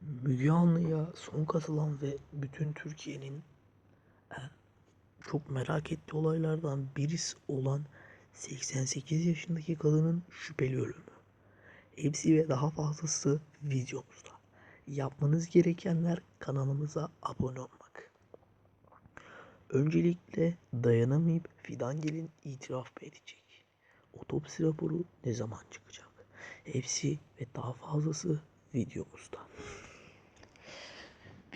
Müge Anlı'ya son katılan ve bütün Türkiye'nin en çok merak ettiği olaylardan birisi olan 88 yaşındaki kadının şüpheli ölümü. Hepsi ve daha fazlası videomuzda. Yapmanız gerekenler kanalımıza abone olmak. Öncelikle dayanamayıp Fidangel'in itiraf mı edecek? Otopsi raporu ne zaman çıkacak? Hepsi ve daha fazlası videomuzda.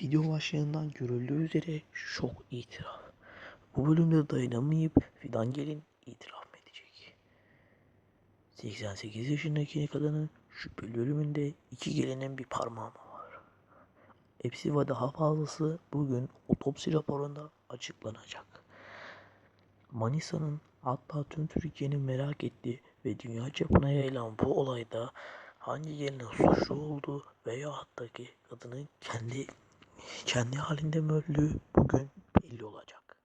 Video başlığından görüldüğü üzere şok itiraf. Bu bölümde dayanamayıp Fidangel'in itiraf mı edecek? 88 yaşındaki kadının şüpheli ölümünde iki gelinin bir parmağı mı var? Hepsi ve daha fazlası bugün otopsi raporunda açıklanacak. Manisa'nın hatta tüm Türkiye'nin merak ettiği ve dünya çapına yayılan bu olayda hangi gelinin suçlu olduğu veya hatta ki kadının kendi kendi halinde mi öldüğü bugün belli olacak.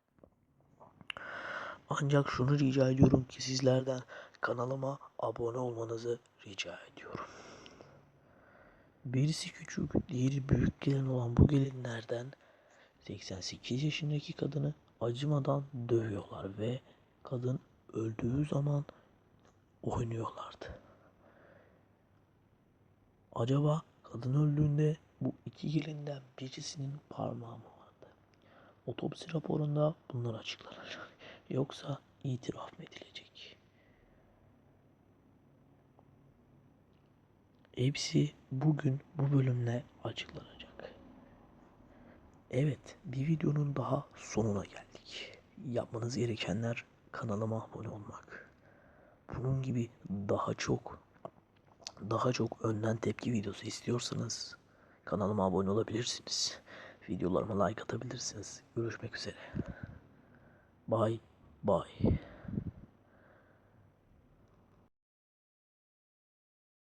Ancak şunu rica ediyorum ki sizlerden kanalıma abone olmanızı rica ediyorum. Birisi küçük, diğeri büyük gelin olan bu gelinlerden 88 yaşındaki kadını acımadan dövüyorlar ve kadın öldüğü zaman oynuyorlardı. Acaba kadın öldüğünde bu iki gelinden birisinin parmağı mı vardı? Otopsi raporunda bunlar açıklanacak. Yoksa itiraf mı edilecek? Hepsi bugün bu bölümle açıklanacak. Evet, bir videonun daha sonuna geldik. Yapmanız gerekenler kanalıma abone olmak. Bunun gibi daha çok daha çok önden tepki videosu istiyorsanız kanalıma abone olabilirsiniz. Videolarıma like atabilirsiniz. Görüşmek üzere. Bye bye.